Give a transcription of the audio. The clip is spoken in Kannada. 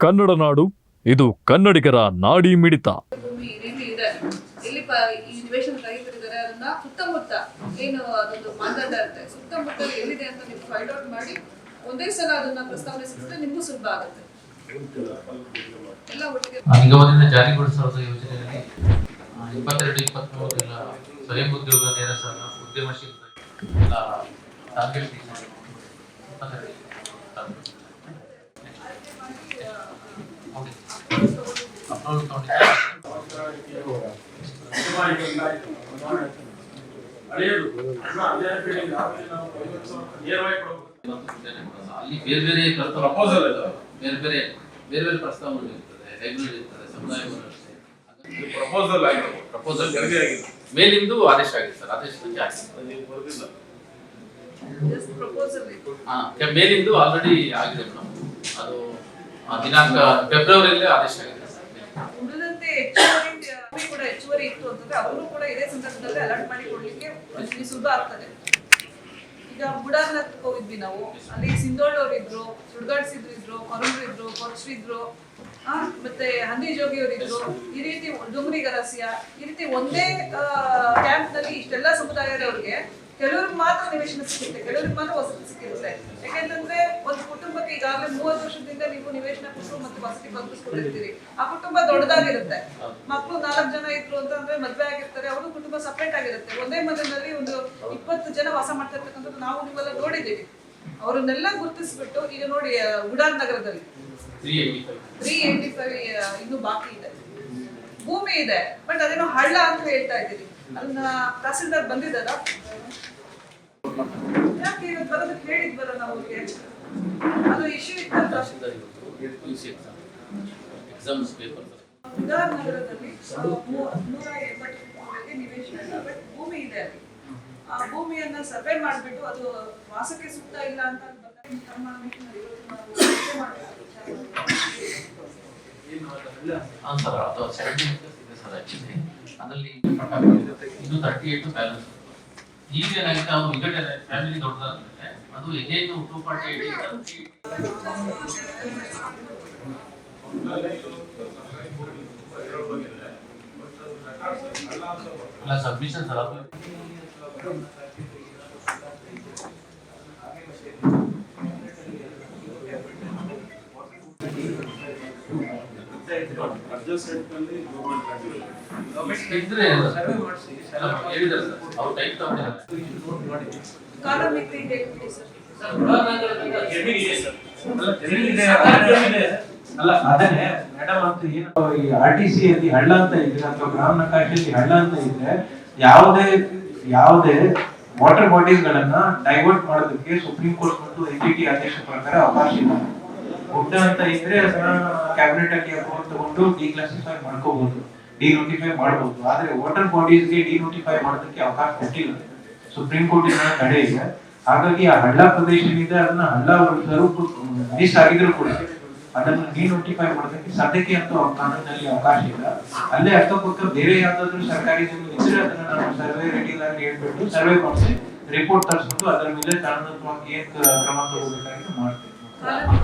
ಕನ್ನಡ ನಾಡು ಇದು ಕನ್ನಡಿಗರ ನಾಡಿ ಮಿಡಿತ. ಈ ರೀತಿ ಇದೆ. ಇಲ್ಲಿ ಪ ಈ ನಿವೇಶನ ರೈತರಿದ್ದಾರೆ ಅದನ್ನ ಸುತ್ತಮುತ್ತ ಏನು ಅದೊಂದು ಮಾನದಂಡ ಇರುತ್ತೆ. ಸುತ್ತಮುತ್ತ ಎಲ್ಲಿದೆ ಅಂತ ನೀವು ಫೈಂಡ್ ಔಟ್ ಮಾಡಿ ಒಂದೇ ಸಲ ಅದನ್ನ ಪ್ರಸ್ತಾವನೆ ಸಿಕ್ಕಿದ್ರೆ ನಿಮಗೂ ಸುಲಭ ಆಗುತ್ತೆ. ಎಲ್ಲ ಒಟ್ಟಿಗೆ ಆ ನಿಗಮದಿಂದ ಜಾರಿಗೊಳಿಸಲಾದ ಯೋಜನೆಯಲ್ಲಿ ಆ, ಇಪ್ಪತ್ತೆರಡು ಇಪ್ಪತ್ಮೂರು ಎಲ್ಲ ಸ್ವಯಂ ಉದ್ಯೋಗ ನೇರ ಸಾಲ ಉದ್ಯಮಶೀಲ ಎಲ್ಲ ಟಾರ್ಗೆಟ್ ಇಪ್ಪತ್ತೆರಡು. ಅಲ್ಲಿ ಬೇರೆ ಬೇರೆ ಪ್ರಸ್ತಾವ ಬೇರೆ ಬೇರೆ ಬೇರೆ ಬೇರೆ ಪ್ರಸ್ತಾವಗಳು ಇರ್ತದೆ ರೆಗ್ಯುಲರ್ ಇರ್ತದೆ ಸಮುದಾಯ ಪ್ರಪೋಸಲ್ ಆಗಿರ್ಬೋದು ಪ್ರಪೋಸಲ್ ವರದಿ ಆಗಿದೆ. ಮೇಲಿಂದು ಆದೇಶ ಆಗಿದೆ ಸರ್ ಆದೇಶದಲ್ಲಿ ಆಗಿದೆ. ನೀವು ಬರೆದಿಲ್ಲ. ಪ್ರಪೋಸಲ್ ಕೆ- ಮೇಲಿಂದು ಆಲ್ರೆಡಿ ಆಗಿದೆ ಮೇಡಮ್. ಅದು ದಿನಾಂಕ ಫೆಬ್ರವರಿಯಲ್ಲಿ ಆದೇಶ ಆಗಿದೆ. ಉಳಿದಂತೆ ಹೆಚ್ಚುವರಿ ಕೂಡ ಹೆಚ್ಚುವರಿ ಇತ್ತು ಅಂತಂದ್ರೆ ಅವರು ಕೂಡ ಇದೇ ಸಂದರ್ಭದಲ್ಲಿ ಅಲರ್ಟ್ ಮಾಡಿ ಕೊಡ್ಲಿಕ್ಕೆ ಸುಲಭ ಆಗ್ತದೆ. ಈಗ ಬುಡಾರ್ನ ಹೋಗಿದ್ವಿ ನಾವು. ಅಲ್ಲಿ ಸಿಂಧೋಳ್ ಇದ್ರು ಸುಡ್ಗಾಡ್ಸ್ ಇದ್ರು ಇದ್ರು ಇದ್ರು ಕೊರ್ಚ್ರು ಇದ್ರು ಮತ್ತೆ ಹಂದಿ ಜೋಗಿಯವರು ಇದ್ರು ಈ ರೀತಿ ಡುಂಗ್ರಿ ಗರಸಿಯ ಈ ರೀತಿ ಒಂದೇ ಕ್ಯಾಂಪ್ನಲ್ಲಿ ಇಷ್ಟೆಲ್ಲ ಸಮುದಾಯದವ್ರಿಗೆ ಕೆಲವ್ರಿಗೆ ಮಾತ್ರ ನಿವೇಶನ ಸಿಗುತ್ತೆ, ಕೆಲವ್ರಿಗೆ ಮಾತ್ರ ವಸತಿ ಸಿಕ್ಕಿರುತ್ತೆ. ಯಾಕೆಂತಂದ್ರೆ ಒಂದು ಕುಟುಂಬಕ್ಕೆ ಈಗಾಗಲೇ ಮೂವತ್ತು ವರ್ಷದಿಂದ ನೀವು ನಿವೇಶನ ಕೊಟ್ಟು ಮತ್ತು ವಸತಿ ಕಲ್ಪಿಸ್ಕೊಂಡಿರ್ತೀರಿ ಆ ಕುಟುಂಬ ದೊಡ್ಡದಾಗಿರುತ್ತೆ. ಮಕ್ಕಳು ನಾಲ್ಕು ಜನ ಇದ್ರು ಅಂತಂದ್ರೆ ಮದ್ವೆ ಆಗಿರ್ತಾರೆ, ಅವರು ಕುಟುಂಬ ಸಪ್ರೇಟ್ ಆಗಿರುತ್ತೆ. ಒಂದೇ ಮನೆಯಲ್ಲಿ ಒಂದು ಇಪ್ಪತ್ತು ಜನ ವಾಸ ಮಾಡ್ತಾ ಇರ್ತಕ್ಕಂಥದ್ದು ನಾವು ನೀವೆಲ್ಲ ನೋಡಿದ್ದೀವಿ. ಅವರನ್ನೆಲ್ಲ ಗುರುತಿಸ್ಬಿಟ್ಟು ಈಗ ನೋಡಿ ಉಡಾನ್ ನಗರದಲ್ಲಿ ತ್ರೀ ಏಟಿ ಫೈವ್ ಇನ್ನೂ ಬಾಕಿ ಇದೆ. ಭೂಮಿ ಇದೆ, ಬಟ್ ಅದೇನೋ ಹಳ್ಳ ಅಂತ ಹೇಳ್ತಾ ಇದ್ದೀರಿ. ಅದನ್ನ ತಹಸೀಲ್ದಾರ್ ಬಂದಿದ್ದಾರ? ಯಾಕೆ ಇವತ್ತು ಬರೋದಕ್ಕೆ ಹೇಳಿದ್ವಲ್ಲ ನಾವು ಎಕ್ಸಾಮ್ಸ್ ಪೇಪರ್ ಉದಾರ್ ನಗರದಲ್ಲಿ ನೂರ ಎಂಬತ್ತು ನಿವೇಶನ ಭೂಮಿ ಇದೆ ಅಲ್ಲಿ. ಆ ಭೂಮಿಯನ್ನ ಸರ್ವೆ ಮಾಡಿಬಿಟ್ಟು ಅದು ವಾಸಕ್ಕೆ ಸೂಕ್ತ ಇಲ್ಲ ಅಂತ ನಾವು ಸರ್ ಅದು ಸೆವೆಂಟಿ ಮೀಟರ್ಸ್ ಇದೆ ಸರ್ ಅದರಲ್ಲಿ ಇನ್ನೂ ತರ್ಟಿ ಏಯ್ಟು ಬ್ಯಾಲೆನ್ಸ್ ಈಗ ಏನಾಗಿದೆ ಅವ್ರು ಈಗ ಫ್ಯಾಮಿಲಿ ದೊಡ್ಡದಾದ್ರೆ ಅದು ಎಗೇನು ಟೂ ಫಾರ್ಟಿ ಏಯ್ಟ್ ಅಲ್ಲ ಸಬ್ಮಿಷನ್ ಸರ್ ಅದು ಅಡ್ಜಸ್ಟ್ಮೆಂಟ್ ಗೌರ್ಮೆಂಟ್ ಆಗಿಲ್ಲ ಇದ್ರೆ ಎಲ್ಲ ಹೇಳಿದ್ದಾರೆ ಸರ್ ಅವ್ರು ಟೈಪ್ ತಗೊಂಡಿದ್ದಾರೆ ಕಾನೂನು ಮಿತಿ ಇದೆ ಬಿಡಿ ಸರ್ ಅಲ್ಲ ಅದನ್ನೇ ಮೇಡಮ್ ಅಂತ ಏನು ಈ ಆರ್ ಟಿ ಸಿ ಅಲ್ಲಿ ಹಳ್ಳ ಅಂತ ಇದ್ರೆ ಅಥವಾ ಗ್ರಾಮ ನಕಾಶೆಯಲ್ಲಿ ಹಳ್ಳ ಅಂತ ಇದ್ರೆ ಯಾವುದೇ ಯಾವುದೇ ವಾಟರ್ ಬಾಡೀಸ್ ಗಳನ್ನ ಡೈವರ್ಟ್ ಮಾಡೋದಕ್ಕೆ ಸುಪ್ರೀಂ ಕೋರ್ಟ್ ಮತ್ತು ಎನ್ ಟಿ ಟಿ ಆದೇಶ ಪ್ರಕಾರ ಅವಕಾಶ ಇಲ್ಲ ಗುಡ್ಡ ಅಂತ ಇದ್ರೆ ಕ್ಯಾಬಿನೆಟ್ ಅಲ್ಲಿ ಅಕೌಂಟ್ ತಗೊಂಡು ಡಿಕ್ಲಾಸಿಫೈ ಮಾಡ್ಕೋಬಹುದು ಡಿನೋಟಿಫೈ ಮಾಡಬಹುದು ಆದ್ರೆ ವಾಟರ್ ಬಾಡೀಸ್ಗೆ ಡಿನೋಟಿಫೈ ಮಾಡೋದಕ್ಕೆ ಅವಕಾಶ ಕೊಟ್ಟಿಲ್ಲ. ಸುಪ್ರೀಂ ಕೋರ್ಟ್ ಇಂದ ತಡೆ ಇದೆ. ಹಾಗಾಗಿ ಆ ಹಳ್ಳ ಪ್ರದೇಶದಿಂದ ಅದನ್ನ ಹಳ್ಳ ಸ್ವರೂಪ ಮಿಸ್ ಆಗಿದ್ರು ಕೂಡ ಅದನ್ನು ಡಿನೋಟಿಫೈ ಮಾಡೋದಕ್ಕೆ ಸದ್ಯಕ್ಕೆ ಅಂತೂ ಕಾನೂನಿನಲ್ಲಿ ಅವಕಾಶ ಇಲ್ಲ. ಅಲ್ಲೇ ಅಕ್ಕಪಕ್ಕ ಬೇರೆ ಯಾವ್ದಾದ್ರು ಸರ್ಕಾರಿ ಜಮೀನು ಇದ್ರೆ ಅದನ್ನ ನಾವು ಸರ್ವೆ ರೆಡಿ ಆಗಿ ಹೇಳ್ಬಿಟ್ಟು ಸರ್ವೆ ಮಾಡಿಸಿ ರಿಪೋರ್ಟ್ ತರಿಸ್ಬಿಟ್ಟು ಅದರ ಮೇಲೆ ಕಾನೂನಾತ್ಮಕ ಏನ್ ಕ್ರಮ ತಗೋಬೇಕಾಗಿ ಮಾಡ್ತೀವಿ.